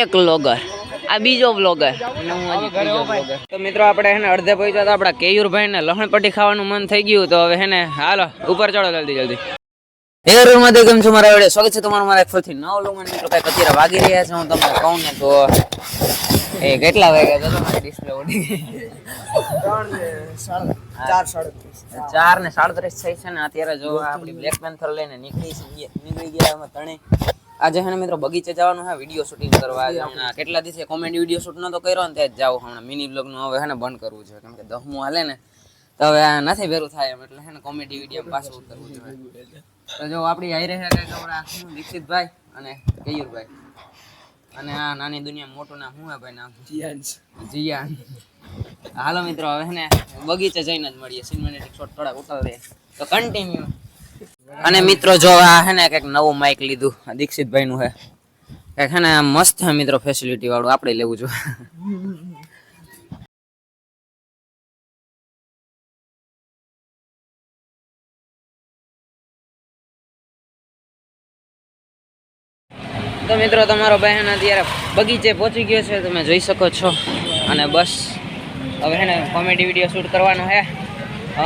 એક વ્લોગર આ બીજો વ્લોગર તો મિત્રો આપણે હેને અડધે પહોંચ્યા તો આપણા કેયુરભાઈ ને લહણપટ્ટી ખાવાનું મન થઈ ગયું તો હવે હેને હાલો ઉપર ચડો જલ્દી જલ્દી. હે રૂમમાંથી કેમ છો? મારા વડે સ્વાગત છે તમારું. મારા ફરીથી નવ લોકો મિત્રો કંઈક અત્યારે વાગી રહ્યા છે. હું તમને કહું ને તો એ કેટલા વાગ્યા તો તમારી ડિસ્પ્લે ઉડી ગઈ. ચાર ને સાડત્રીસ થઈ છે ને અત્યારે જો આપણી બ્લેક પેન્થર લઈને નીકળી છે નીકળી ગયા અમે ત્રણે આજે હે મિત્રો બગીચે જવાનું હે વીડિયો શૂટિંગ કરવા. આજે હમણાં કેટલા દિવસે કોમેડી વીડિયો શૂટ નતો કર્યો ને ત્યાં જ જાવ હમણાં. મિની બ્લોગનું હવે હે ને બંધ કરવું છે. કેમ કે દહમું હાલે ને તો હવે આ નથી ભેરું થાય એમ એટલે હે ને કોમેડી વીડિયો પાછું ઉતરવું જોઈએ. તો જો આપણી હાઈ રહ્યા કઈ આપણા દીક્ષિતભાઈ અને કેયુરભાઈ. અને આ નાની દુનિયા મોટું નામ હું હે ભાઈ નામ? જીયાન હાલો મિત્રો હવે ને બગીચે જઈને જ મળીએ. સિનેમેટિક શોટ થોડાક દે તો કન્ટિન્યુ અને મિત્રો જો આ હે ને કંઈક નવું માઇક લીધું દીક્ષિત દીક્ષિતભાઈ નું હે. કંઈક હે ને મસ્ત હે મિત્રો ફેસિલિટી વાળું, આપણે લેવું જોઈએ તો મિત્રો તમારો બહેન અત્યારે બગીચે પહોંચી ગયો છે, તમે જોઈ શકો છો. અને બસ, હવે હે ને કોમેડી વીડિયો શૂટ કરવાનો હવે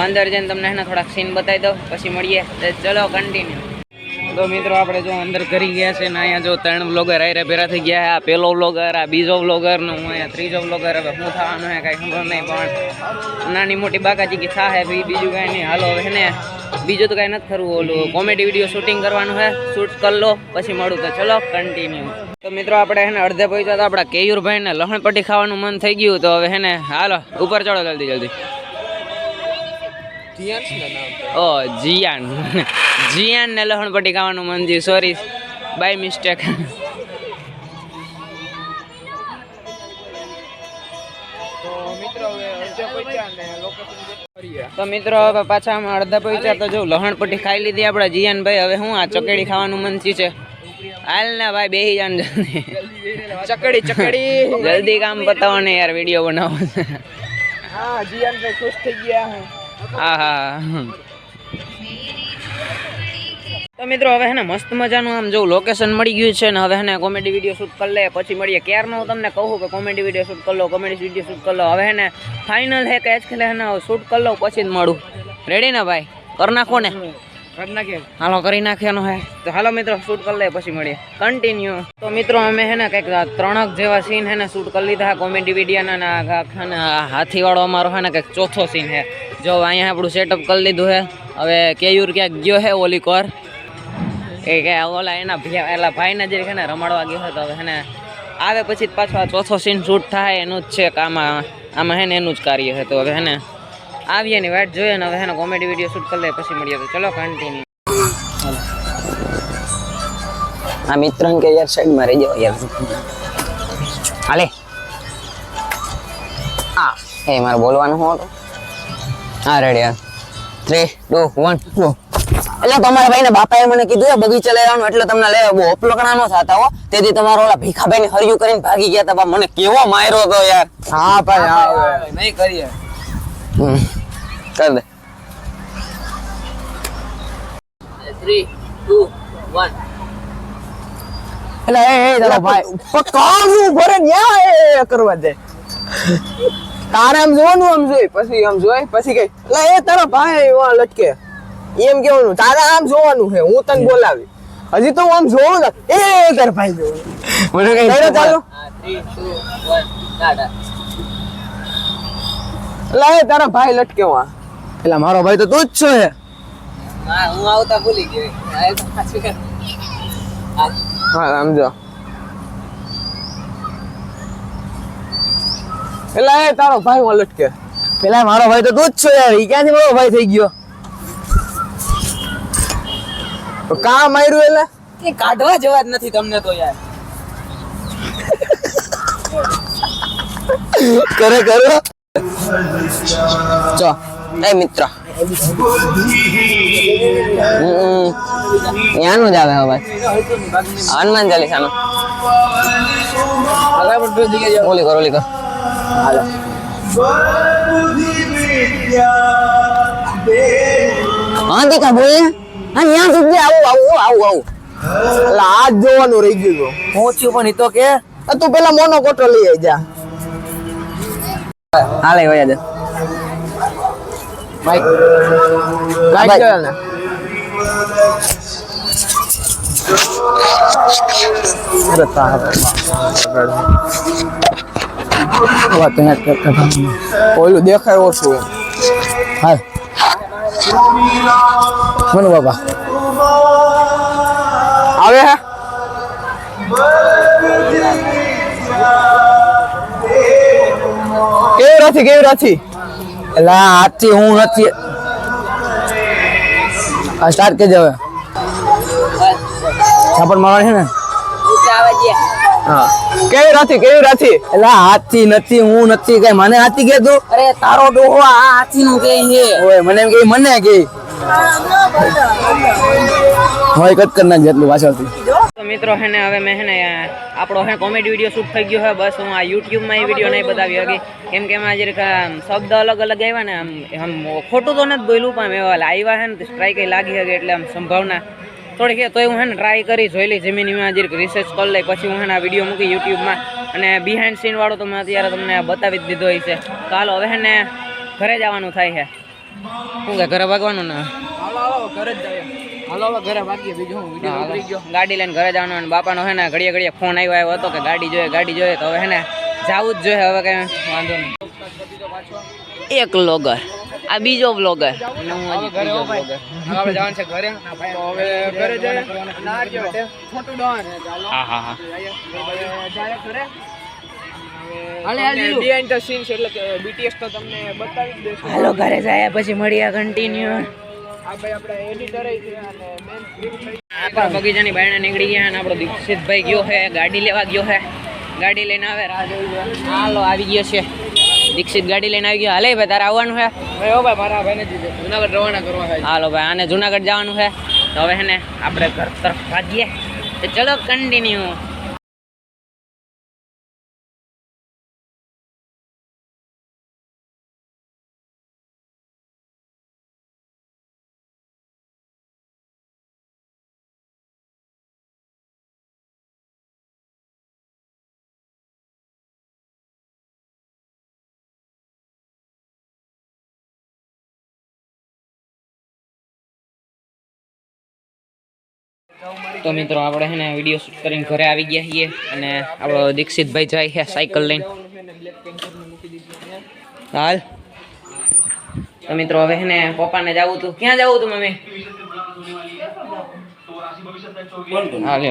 અંદર જઈને તમને એને થોડાક સીન બતાવી દઉં, પછી મળીએ. ચલો કન્ટિન્યુ તો મિત્રો આપણે જો અંદર કરી ગયા છે ને અહીંયા જો ત્રણ વ્લોગર આયરે ભેરા થઈ ગયા આ પેલો વ્લોગર આ બીજો વ્લોગર ને હું અહીંયા ત્રીજો વ્લોગર હવે શું થવાનું છે કાંઈ ખબર નહીં, પણ નાની મોટી બાકાજી કે થાય હે ભાઈ બીજું કાંઈ નહીં. હાલો, હવે ને બીજું તો કાંઈ નથી કરવું ઓલું. કોમેડી વીડિયો શૂટિંગ કરવાનું છે શૂટ કરી લો, પછી મળું તો ચલો કન્ટિન્યુ તો મિત્રો આપણે હે ને અડધે પૈસા તો આપણા કેયુરભાઈને લહણપટ્ટી ખાવાનું મન થઈ ગયું તો હવે હે ને હાલો, ઉપર ચડો જલ્દી જલ્દી. ઓ જીયાન. જીયાન ને લહણપટ્ટી ખાવાનું મન થયું. સોરી બાય મિસ્ટેક તો મિત્રો હવે પાછા અમે અડધા પૈસા તો જો લહણપટ્ટી ખાઈ લીધી આપણા જીયાનભાઈ. હવે હું આ ચકેડી ખાવાનું મન થયું છે? હાલ ના ભાઈ બેહી જાન જલ્દી. ચકડી ચકડી. જલ્દી કામ પતાવો ને યાર વીડિયો બનાવો. હા જીયાનભાઈ ખુશ થઈ ગયા હા તો મિત્રો, હવે હે ને મસ્ત મજાનું આમ જોઉં લોકેશન મળી ગયું છે ને હવે હે ને કોમેડી વીડિયો શૂટ કરી લે પછી મળીએ. ક્યારનો હું તમને કહું કે કોમેડી વીડિયો શૂટ કરી લો કોમેડી વીડિયો શૂટ કરી લો. હવે હે ને ફાઇનલ હે કે એજ ખેલે હે ને શૂટ કરી લો પછી જ મળું. રેડી ને ભાઈ? કરી નાખો ને. હાલો, કરી નાખ્યાનો હે. તો હાલો મિત્રો શૂટ કરી લે પછી મળીએ. કન્ટિન્યુ તો મિત્રો, અમે હે ને કંઈક ત્રણક જેવા સીન હે ને શૂટ કરી લીધા. કોમેડી વિડીયાના ને આ ને હાથીવાળો અમારો હે ને કંઈક ચોથો સીન હે. જો અહીંયા આપણું સેટઅપ કરી લીધું હે. હવે કેયુર ક્યાંક ગયો હે ઓલી કોર? એ કે ઓલા એના એલા ભાઈને જે છે ને રમાડવા ગયો હતો. હવે હે ને આવે પછી પાછો આ ચોથો સીન શૂટ થાય એનું જ છે કામ આમાં હે ને એનું જ કાર્ય હે તો હવે હે ને આવીએ ને વાટ જોઈએ ને હવે હે કોમેડી વીડિયો શૂટ કરી લે પછી મળીએ તો ચલો કન્ટિન્યુ આ મિત્ર કે યાર સાઈડમાં રહી જાવ યાર. હાલે. આ એ મારે બોલવાનું હું હતું? હા રેડી યાર થ્રી ટુ વન ગો એટલે તમારા ભાઈ ને બાપાએ મને કીધું બગીચા લેવાનું લઈ આવવાનું એટલે તમને લે બહુ અપલકણા નો થતા હો. તેથી તમારો ઓલા ભીખાભાઈ ને હરિયું કરીને ભાગી ગયા હતા મને કેવો માર્યો તો યાર. હા ભાઈ હા. નહીં કરીએ. કર દે થ્રી ટુ વન એટલે એ એ ભાઈ. પણ ભરે ન્યા એ કરવા દે. તારે આમ જોવાનું આમ જોઈ પછી આમ જોઈ પછી કઈ. એટલે એ તારો ભાઈ વાં લટકે. એમ કેવાનું તારે આમ જોવાનું છે હું તને બોલાવી. હજી તો હું આમ જોઉં ને એ તારા ભાઈ મને કઈ ચાલુ. થ્રી ટુ વન ટાટા એટલે તારા ભાઈ લટકે વાં એટલે મારો ભાઈ તો તું જ છો હે. હા હું આવતા ભૂલી ગયો. આ. હા. સમજો એટલે એ તારો ભાઈ વાં લટકે. પેલા મારો ભાઈ તો તું જ છો યાર. એ ક્યાંથી મારો ભાઈ થઈ ગયો? તો કામ માર્યું એટલે? એ કાઢવા જવા જ નથી તમને તો યાર. કરે કરો. ચો એ મિત્ર યાનું જ આવે હવે હનુમાન ચાલીસાનો ઓલી કર ઓલી કર હા દીકા બોલ ને હા ત્યાં સુધી આવું આવું આવું આવું એટલે આ જ જોવાનું રહી ગયું હતું. હું થયું પણ ઈ તો કે આ તું પેલા મોનો કોટો લઈ આવી જા હાલે વયા દે બાઈક બાઈક જોયો ને. અરે તારે વાત યાદ કરતા ઓલું દેખાય ઓછું એમ. હાલ. મનુ બાબા આવે હે? કેવી નથી કેવી નથી? એટલે આ હું નથી. આ સ્ટાર્ટ કરી દે હવે. છાપડ મારવાની છે ને? હા. કેવી નથી કેવી નથી? એટલે હાથી નથી હું નથી કઈ મને હાથી કે તું અરે તારો ડોહો આ હાથી નું કે છે. ઓય મને એમ કે મને કે હોય કટ કર ના જેટલું પાછળથી. તો મિત્રો હે ને, હવે મેં હે ને, આપણો હે કોમેડી વીડિયો શૂટ થઈ ગયો હે, બસ હું આ યુટ્યુબમાં એ વીડિયો નહીં બતાવી શકી કેમ કે એમાં જરીક શબ્દ અલગ અલગ આવ્યા ને, આમ ખોટું તો નથી બોલ્યું, પણ એવા આવ્યા હે ને સ્ટ્રાઈક લાગી શકે એટલે આમ સંભાવના થોડીક તોય હું હે ને ટ્રાય કરી, જોઈ લઈ, જમીનમાં જરીક રિસર્ચ કરી લઈ, પછી હું હે ને આ વીડિયો મૂકી યુટ્યુબમાં અને બિહાઇન્ડ સીનવાળો તો મેં અત્યારે તમને બતાવી જ દીધો હોય છે તો હાલો, હવે ને, ઘરે જવાનું થાય છે શું કે, ઘરે ભાગવાનું ને ગાડી લઈને ઘરે જવાનું અને બાપાનો હે ને ઘડીએ ઘડીએ ફોન આવ્યો આવ્યો હતો કે ગાડી જોઈએ ગાડી જોઈએ તો હવે હે ને જાવું જ જોઈએ હવે કઈ વાંધો નહીં. એક બ્લોગર આ બીજો બ્લોગર હા હાલો ઘરે જાય પછી મળીએ કન્ટિન્યુ આપણા બગીચાની બાયણે નીકળી ગયા અને આપણો દીક્ષિતભાઈ ગયો છે ગાડી લેવા ગયો છે. ગાડી લઈને આવે રાહ જોઈ છે. હાલો આવી ગયો છે. દીક્ષિત ગાડી લઈને આવી ગયો. હાલે ભાઈ તારે આવવાનું છે? હાલો ભાઈ આને જુનાગઢ જવાનું છે. તો હવે છે ને આપણે ઘર તરફ ભાગીએ. તો ચલો કન્ટિન્યુ તો મિત્રો આપણે છે ને વીડિયો શૂટ કરીને ઘરે આવી ગયા છીએ અને આપણો દીક્ષિતભાઈ જાય છે સાયકલ લઈને. હાલ. તો મિત્રો હવે છે ને પપ્પાને જવું હતું. ક્યાં જવું હતું, મમ્મી?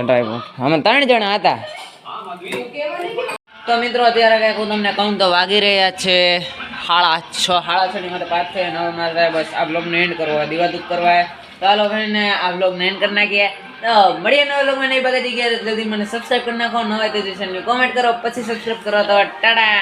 ડ્રાઈવર અમે ત્રણ જણા હતા. તો મિત્રો અત્યારે કંઈક હું તમને કહું તો વાગી રહ્યા છે સાડા છ સાડા છ ની મારે પાંચ અને મારે બસ આ બ્લોગનો એન્ડ કરવો, દિવાદૂત કરવા. તો હાલો ભાઈને આ બ્લોગનો એન્ડ કરી નાખીએ. તો મળીએ નવા લોકો નહીં બગાડી ગયા જલ્દી મને સબસ્ક્રાઈબ કરી નાખો, નવા તો કોમેન્ટ કરો, પછી સબસ્ક્રાઈબ કરો તો ટાટા.